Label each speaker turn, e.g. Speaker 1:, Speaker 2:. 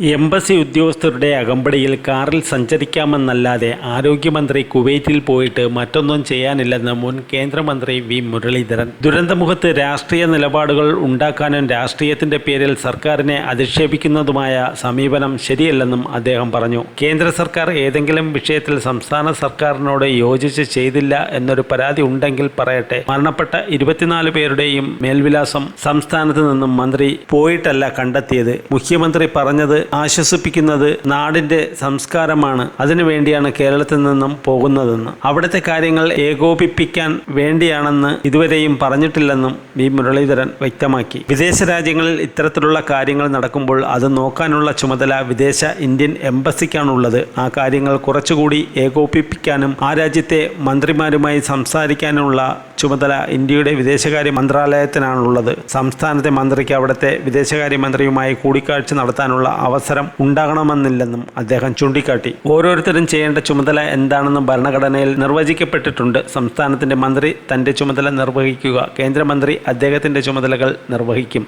Speaker 1: Embassy ഉദ്യോഗസ്ഥരുടെ അകമ്പടിയിൽ കാറിൽ സഞ്ചരിക്കാമെന്നല്ലാതെ ആരോഗ്യമന്ത്രി കുവൈറ്റിൽ പോയിട്ട് മറ്റൊന്നും ചെയ്യാനില്ലെന്ന് മുൻ കേന്ദ്രമന്ത്രി വി മുരളീധരൻ. ദുരന്തമുഖത്ത് രാഷ്ട്രീയ നിലപാടുകൾ ഉണ്ടാക്കാനും രാഷ്ട്രീയത്തിന്റെ പേരിൽ സർക്കാരിനെ അധിക്ഷേപിക്കുന്നതുമായ സമീപനം ശരിയല്ലെന്നും അദ്ദേഹം പറഞ്ഞു. കേന്ദ്ര സർക്കാർ ഏതെങ്കിലും വിഷയത്തിൽ സംസ്ഥാന സർക്കാരിനോട് യോജിച്ച് ചെയ്തില്ല എന്നൊരു പരാതി ഉണ്ടെങ്കിൽ പറയട്ടെ. മരണപ്പെട്ട ഇരുപത്തിനാല് പേരുടെയും മേൽവിലാസം സംസ്ഥാനത്ത് നിന്നും മന്ത്രി പോയിട്ടല്ല കണ്ടെത്തിയത്. മുഖ്യമന്ത്രി പറഞ്ഞത് ആശ്വസിപ്പിക്കുന്നത് നാടിന്റെ സംസ്കാരമാണ്. അതിനുവേണ്ടിയാണ് കേരളത്തിൽ നിന്നും പോകുന്നതെന്ന്. അവിടുത്തെ കാര്യങ്ങൾ ഏകോപിപ്പിക്കാൻ വേണ്ടിയാണെന്ന് ഇതുവരെയും പറഞ്ഞിട്ടില്ലെന്നും വി. മുരളീധരൻ വ്യക്തമാക്കി. വിദേശ രാജ്യങ്ങളിൽ ഇത്തരത്തിലുള്ള കാര്യങ്ങൾ നടക്കുമ്പോൾ അത് നോക്കാനുള്ള ചുമതല വിദേശ ഇന്ത്യൻ എംബസിക്കാണുള്ളത്. ആ കാര്യങ്ങൾ കുറച്ചുകൂടി ഏകോപിപ്പിക്കാനും ആ രാജ്യത്തെ മന്ത്രിമാരുമായി സംസാരിക്കാനുള്ള ചുമതല ഇന്ത്യയുടെ വിദേശകാര്യ മന്ത്രാലയത്തിനാണുള്ളത്. സംസ്ഥാനത്തെ മന്ത്രിക്ക് അവിടുത്തെ വിദേശകാര്യ മന്ത്രിയുമായി കൂടിക്കാഴ്ച നടത്താനുള്ള അവസരം ഉണ്ടാകണമെന്നില്ലെന്നും അദ്ദേഹം ചൂണ്ടിക്കാട്ടി. ഓരോരുത്തരും ചെയ്യേണ്ട ചുമതല എന്താണെന്നും ഭരണഘടനയിൽ നിർവചിക്കപ്പെട്ടിട്ടുണ്ട്. സംസ്ഥാനത്തിന്റെ മന്ത്രി തന്റെ ചുമതല നിർവഹിക്കുക കേന്ദ്രമന്ത്രി അദ്ദേഹത്തിന്റെ ചുമതലകൾ നിർവഹിക്കും.